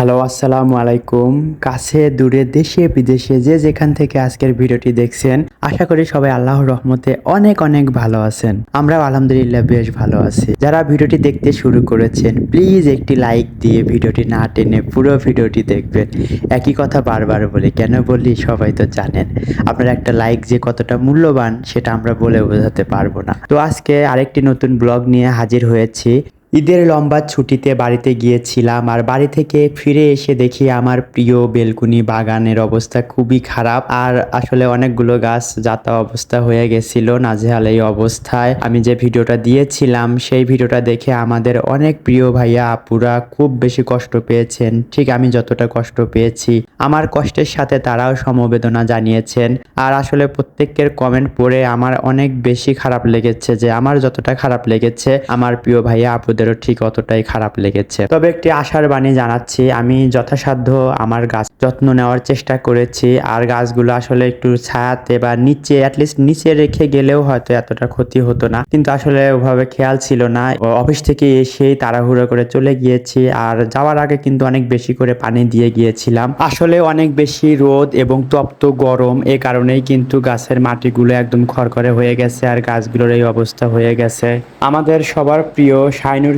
Hello, আসসালামু আলাইকুম। কাছে, দূরে, দেশে, বিদেশে যে যেখান থেকে আজকের ভিডিওটি দেখছেন, আশা করি সবাই আল্লাহর রহমতে অনেক অনেক ভালো আছেন। আমরাও আলহামদুলিল্লাহ বেশ ভালো আছি। যারা ভিডিওটি দেখতে শুরু করেছেন প্লিজ একটি লাইক দিয়ে ভিডিওটি না টেনে পুরো ভিডিওটি দেখবেন। একই কথা বারবার বলি, কেন বলি সবাই তো জানেন। আপনার একটা লাইক যে কতটা মূল্যবান, সেটা আমরা বলে বোঝাতে পারব না। তো আজকে আরেকটি নতুন ব্লগ নিয়ে হাজির হয়েছি। ঈদের লম্বা ছুটিতে বাড়িতে গিয়েছিলাম আর বাড়ি থেকে ফিরে এসে দেখি আমার প্রিয় বেলকুনি বাগানের অবস্থা খুবই খারাপ আর আসলে অনেকগুলো গাছ যাতা অবস্থা হয়ে গেছিল নাজেহাল এই অবস্থায়। আমি যে ভিডিওটা দিয়েছিলাম সেই ভিডিওটা দেখে আমাদের অনেক প্রিয় ভাইয়া আপুরা খুব বেশি কষ্ট পেয়েছেন। ঠিক আমি যতটা কষ্ট পেয়েছি। আমার কষ্টের সাথে তারাও সমবেদনা জানিয়েছেন। আর আসলে প্রত্যেকের কমেন্ট পড়ে আমার অনেক বেশি খারাপ লেগেছে যে আমার যতটা খারাপ লেগেছে, আমার প্রিয় ভাইয়া আপুদেরও ঠিক অতটাই খারাপ লেগেছে। তবে একটি আশার বাণী জানাচ্ছি, আমি যথাসাধ্য আমার গাছ যত্ন নেওয়ার চেষ্টা করেছি, আর গাছগুলো আসলে একটু ছায়াতে বা নিচে অ্যাটলিস্ট নিচে রেখে গেলেও হয়তো এতটা ক্ষতি হতো না। কিন্তু আসলে ওভাবে খেয়াল ছিল না। অফিস থেকে এসেই তাড়াহুড়ো করে চলে গিয়েছি, আর যাওয়ার আগে কিন্তু অনেক বেশি করে পানি দিয়ে গিয়েছিলাম। আসলে অনেক বেশি রোদ এবং তপ্ত গরম, এ কারণেই কিন্তু গাছের মাটিগুলো একদম খড়খড়ে হয়ে গেছে, আর গাছগুলোর এই অবস্থা হয়ে গেছে। আমাদের সবার প্রিয়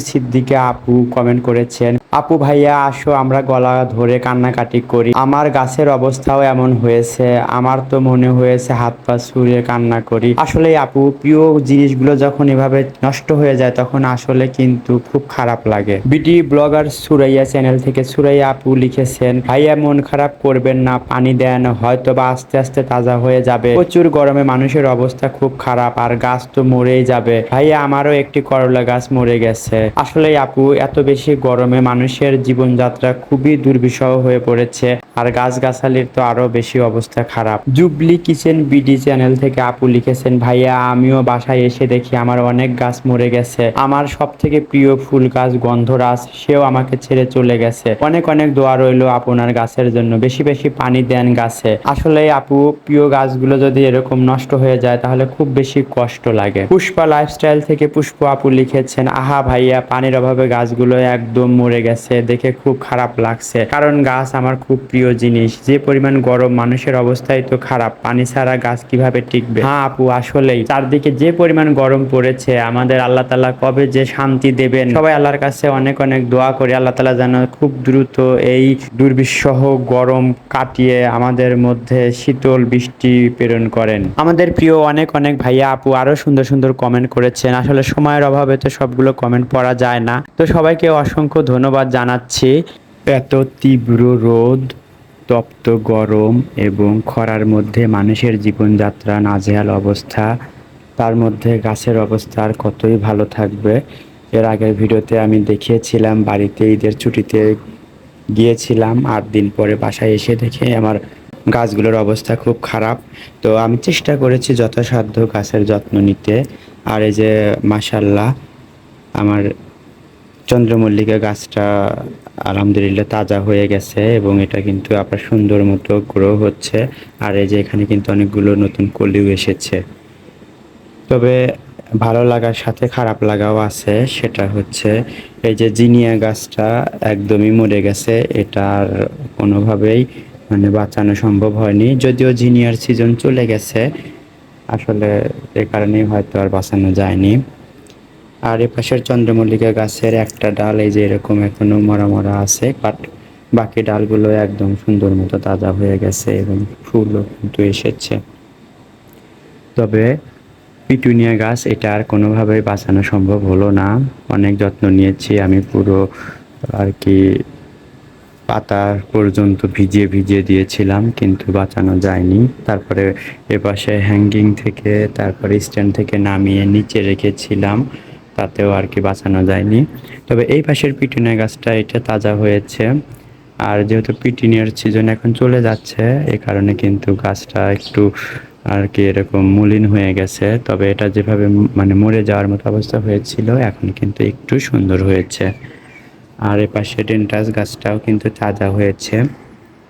সিদ্দিকে আপু কমেন্ট করেছেন। আপু ভাইয়া, আসো, আমরা গলা ধরে কান্নাকাটি করি। আমার গাছের অবস্থাও এমন হয়েছে, আমার তো মনে হয়েছে হাত পা ছুঁড়ে কান্না করি। আসলে আপু, প্রিয় জিনিসগুলো যখন এভাবে নষ্ট হয়ে যায়, তখন আসলে কিন্তু খুব খারাপ লাগে। বিডি ব্লগার সুরাইয়া চ্যানেল থেকে সুরাইয়া আপু লিখেছেন, ভাইয়া, মন খারাপ করবেন না, পানি দেন হয়তো বা আস্তে আস্তে তাজা হয়ে যাবে। প্রচুর গরমে মানুষের অবস্থা খুব খারাপ, আর গাছ তো মরেই যাবে। ভাইয়া, আমারও একটি করলা গাছ মরে গেছে। আসলে আপু, এত বেশি গরমে মানুষের জীবনযাত্রা খুবই দুর্বিষহ হয়ে পড়েছে। আর গাছগাছালির তো আরও বেশি অবস্থা খারাপ। জুবলি কিচেন বিডি চ্যানেল থেকে আপু লিখেছেন, ভাইয়া, আমিও বাসায় এসে দেখি আমার অনেক গাছ মরে গেছে। আমার সব থেকে প্রিয় ফুল গাছ গন্ধরাজ, সেও আমাকে ছেড়ে চলে গেছে। অনেক অনেক দোয়া রইল আপনার গাছের জন্য। বেশি বেশি পানি দেন গাছে। আসলে আপু, প্রিয় গাছগুলো যদি এরকম নষ্ট হয়ে যায়, তাহলে খুব বেশি কষ্ট লাগে। পুষ্পা লাইফস্টাইল থেকে পুষ্প আপু লিখেছেন, আহা ভাইয়া, পানির অভাবে গাছগুলো একদম মরে গেছে। দেখে খুব খারাপ লাগছে। কারণ গাছ আমার খুব প্রিয় জিনিস। যে পরিমাণ গরম মানুষের অবস্থাই তো খারাপ। পানি ছাড়া গাছ কীভাবে টিকবে? হ্যাঁ আপু, আসলেই। চারদিকে যে পরিমাণ গরম পড়েছে, আমাদের আল্লাহ তালা কবে যে শান্তি দেবেন? সবাই আল্লাহর কাছে অনেক অনেক দোয়া করি। আল্লাহ তালা যেন খুব দ্রুত এই দুর্বিষহ গরম কাটিয়ে আমাদের মধ্যে শীতল বৃষ্টি প্রেরণ করেন। আমাদের প্রিয় অনেক অনেক ভাইয়া আপু আরও সুন্দর সুন্দর কমেন্ট করেছেন। আসলে সময়ের অভাবে তো সবগুলো কমেন্ট পড়া যায় না। তো সবাইকে অসংখ্য ধন্যবাদ। জানাচ্ছি। এত তীব্র রোদ, তপ্ত গরম এবং খরার মধ্যে মানুষের জীবনযাত্রা নাজেহাল অবস্থা, তার মধ্যে গাছের অবস্থা আর কতই ভালো থাকবে। এর আগের ভিডিওতে আমি দেখিয়েছিলাম, বাড়িতে ঈদের ছুটিতে গিয়েছিলাম, আট দিন পরে বাসায় এসে দেখে আমার গাছগুলোর অবস্থা খুব খারাপ। তো আমি চেষ্টা করেছি যথাসাধ্য গাছের যত্ন নিতে। আর এই যে মাসাল্লাহ আমার চন্দ্রমল্লিকা গাছটা আলহামদুলিল্লাহ তাজা হয়ে গেছে এবং এটা কিন্তু আপনার সুন্দর মতো গ্রো হচ্ছে। আর এই যে এখানে কিন্তু অনেকগুলো নতুন কলিও এসেছে। তবে ভালো লাগার সাথে খারাপ লাগাও আছে, সেটা হচ্ছে এই যে জিনিয়া গাছটা একদমই মরে গেছে এটার কোনোভাবেই মানে বাঁচানো সম্ভব হয়নি। যদিও জিনিয়ার সিজন চলে গেছে, আসলে এ কারণেই হয়তো আর বাঁচানো যায়নি। আর এ পাশের চন্দ্রমল্লিকা গাছের একটা ডাল, এই যে এরকম এখনও মরা মরা আছে বাট বাকি ডালগুলো একদম সুন্দর মতো তাজা হয়ে গেছে এবং ফুলও কিন্তু এসেছে। তবে পিটুনিয়া গাছ, এটা আর কোনোভাবেই বাঁচানো সম্ভব হলো না। অনেক যত্ন নিয়েছি, আমি পুরো আর কি পাতা পর্যন্ত ভিজিয়ে ভিজিয়ে দিয়েছিলাম, কিন্তু বাঁচানো যায়নি। তারপরে এপাশে হ্যাঙ্গিং থেকে, তারপরে স্ট্যান্ড থেকে নামিয়ে নিচে রেখেছিলাম। তাতেও আর কি বাঁচানো যায়নি। তবে এই পাশের পিটুনিয়া গাছটা, এটা তাজা হয়েছে। আর যেহেতু পিটুনিয়ার সিজন এখন চলে যাচ্ছে, এ কারণে কিন্তু গাছটা একটু আর কি এরকম মলিন হয়ে গেছে। তবে এটা যেভাবে মানে মরে যাওয়ার মতো অবস্থা হয়েছিল, এখন কিন্তু একটু সুন্দর হয়েছে। আর এ পাশে ডেন্টাস গাছটাও কিন্তু তাজা হয়েছে।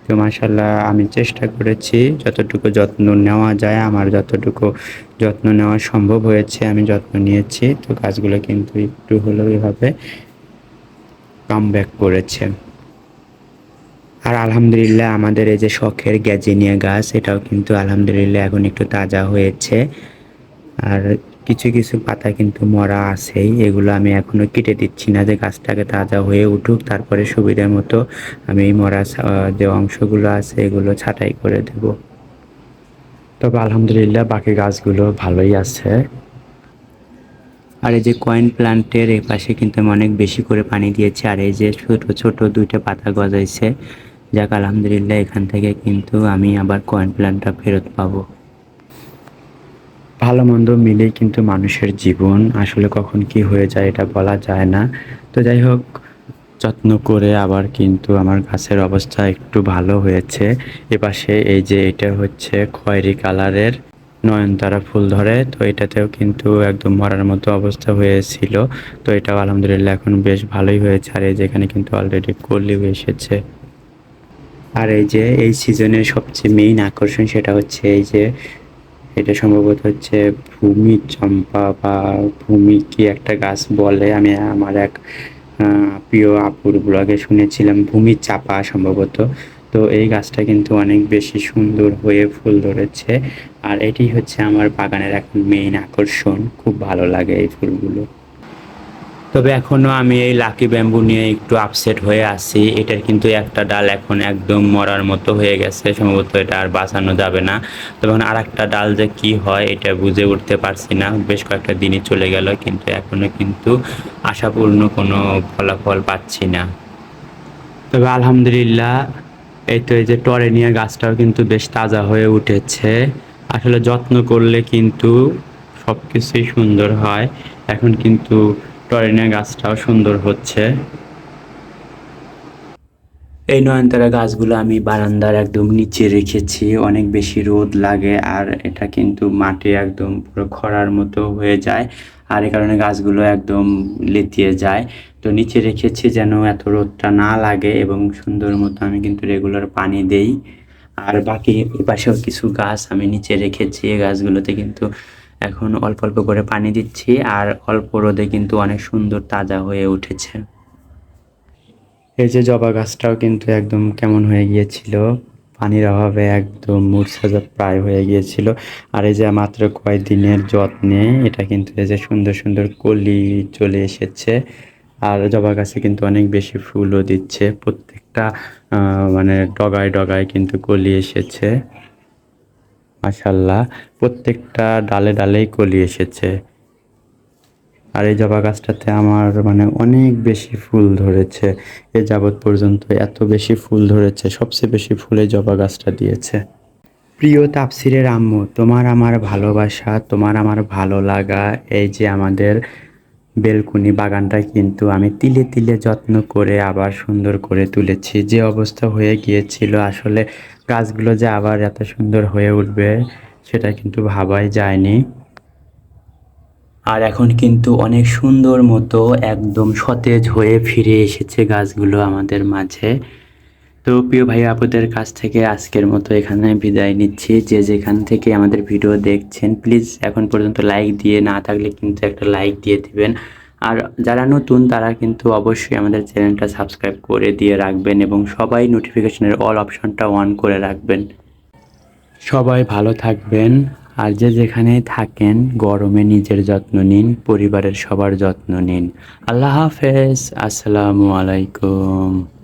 তো মাসাল্লাহ আমি চেষ্টা করেছি যতটুকু যত্ন নেওয়া যায়, আমার যতটুকু যত্ন নেওয়া সম্ভব হয়েছে, আমি যত্ন নিয়েছি। তো গাছগুলো কিন্তু একটু হলেও এভাবে কাম ব্যাক করেছে। আর আলহামদুলিল্লাহ, আমাদের এই যে শখের গ্যাজেনিয়া গাছ, এটাও কিন্তু আলহামদুলিল্লাহ এখন একটু তাজা হয়েছে। আর কিছু কিছু পাতা কিন্তু মরা আছেই, এগুলো আমি এখনও কেটে দিচ্ছি না যে গাছটাকে তাজা হয়ে উঠুক, তারপরে সুবিধার মতো আমি মরা যে অংশগুলো আছে এগুলো ছাঁটাই করে দেব। তবে আলহামদুলিল্লাহ বাকি গাছগুলো ভালোই আছে। আর এই যে কয়েন প্লান্টের এই পাশে কিন্তু আমি অনেক বেশি করে পানি দিয়েছি, আর এই যে ছোট ছোট দুইটা পাতা গজাইছে, যাক আলহামদুলিল্লাহ এখান থেকে কিন্তু আমি আবার কয়েন প্লান্টটা ফেরত পাবো। ভালো মন্দ মিলেই কিন্তু মানুষের জীবন। আসলে কখন কি হয়ে যায় এটা বলা যায় না। তো যাই হোক, যত্ন করে আবার কিন্তু আমার গাছের অবস্থা একটু ভালো হয়েছে। এপাশে এই যে এটা হচ্ছে খয়েরি কালারের নয়নতারা ফুল ধরে, তো এটাতেও কিন্তু একদম মরার মতো অবস্থা হয়েছিল। তো এটাও আলহামদুলিল্লাহ এখন বেশ ভালোই হয়েছে। আর এই যেখানে কিন্তু অলরেডি কলিও এসেছে। আর এই যে এই সিজনের সবচেয়ে মেইন আকর্ষণ সেটা হচ্ছে এই যে এটা সম্ভবত হচ্ছে ভূমি চম্পা বা ভূমি কি একটা গাছ বলে। আমি আমার এক প্রিয় আপুর ব্লগে শুনেছিলাম, ভূমি চাপা সম্ভবত। তো এই গাছটা কিন্তু অনেক বেশি সুন্দর হয়ে ফুল ধরেছে। আর এটি হচ্ছে আমার বাগানের এক মেইন আকর্ষণ। খুব ভালো লাগে এই ফুলগুলো। তবে এখনও আমি এই লাকি ব্যাম্বু নিয়ে একটু আপসেট হয়ে আছি। এটার কিন্তু একটা ডাল এখন একদম মরার মতো হয়ে গেছে। সম্ভবত এটা আর বাঁচানো যাবে না। তখন আর একটা ডাল যে কি হয়, এটা বুঝে উঠতে পারছি না। বেশ কয়েকটা দিনই চলে গেল, কিন্তু এখনও কিন্তু আশাপূর্ণ কোনো ফলাফল পাচ্ছি না। তবে আলহামদুলিল্লাহ, এই তো এই যে টরেনিয়া গাছটাও কিন্তু বেশ তাজা হয়ে উঠেছে। আসলে যত্ন করলে কিন্তু সব কিছুই সুন্দর হয়। এখন কিন্তু টরেনিয়া গাছটাও সুন্দর হচ্ছে। এই নয়নতারা গাছগুলো আমি বারান্দার একদম নিচে রেখেছি, অনেক বেশি রোদ লাগে আর এটা কিন্তু মাটি একদম পুরো খরার মতো হয়ে যায় আর এই কারণে গাছগুলো একদম লেতিয়ে যায়। তো নিচে রেখেছি যেন এত রোদটা না লাগে এবং সুন্দর মতো আমি কিন্তু রেগুলার পানি দেই। আর বাকি এপাশেও কিছু গাছ আমি নিচে রেখেছি, এই গাছগুলোতে কিন্তু এখন অল্প অল্প করে পানি দিচ্ছি আর অল্প রোদে কিন্তু অনেক সুন্দর তাজা হয়ে উঠেছে। এই যে জবা গাছটাও কিন্তু একদম কেমন হয়ে গিয়েছিল। পানির অভাবে একদম মূর্ছা যা প্রায় হয়ে গিয়েছিল। আর এই যে মাত্র কয়েকদিনের যত্নে এটা কিন্তু এই যে সুন্দর সুন্দর কলি চলে এসেছে। আর জবা গাছে কিন্তু অনেক বেশি ফুলও দিচ্ছে। প্রত্যেকটা মানে ডগায় ডগায় কিন্তু কলি এসেছে। মাশাল্লাহ, প্রত্যেকটা ডালে ডালেই কলি এসেছে। আর এই জবা গাছটাতে আমার মানে অনেক বেশি ফুল ধরেছে। এ যাবৎ পর্যন্ত এত বেশি ফুল ধরেছে, সবচেয়ে বেশি ফুলে জবা গাছটা দিয়েছে। প্রিয় তাপসিরের আম্মু, তোমার আমার ভালোবাসা, তোমার আমার ভালো লাগা, এই যে আমাদের বেলকুনি বাগানটা কিন্তু আমি তিলে তিলে যত্ন করে আবার সুন্দর করে তুলেছি। যে অবস্থা হয়ে গিয়েছিল, আসলে গাছগুলো যে আবার এত সুন্দর হয়ে উঠবে সেটা কিন্তু ভাবাই যায়নি। আর এখন কিন্তু অনেক সুন্দর মতো একদম সতেজ হয়ে ফিরে এসেছে গাছগুলো আমাদের মাঝে। তো প্রিয় ভাই আপুদের কাছ থেকে আজকের মতো এখানে বিদায় নিচ্ছি। যে যেখান থেকে আমাদের ভিডিও দেখছেন, প্লিজ এখন পর্যন্ত লাইক দিয়ে না থাকলে কিন্তু একটা লাইক দিয়ে দিবেন। আর যারা নতুন, তারা কিন্তু অবশ্যই আমাদের চ্যানেলটা সাবস্ক্রাইব করে দিয়ে রাখবেন এবং সবাই নোটিফিকেশনের অল অপশনটা অন করে রাখবেন। সবাই ভালো থাকবেন। আর যে যেখানে থাকেন, গরমে নিজের যত্ন নিন, পরিবারের সবার যত্ন নিন। আল্লাহ হাফেজ। আসসালামু আলাইকুম।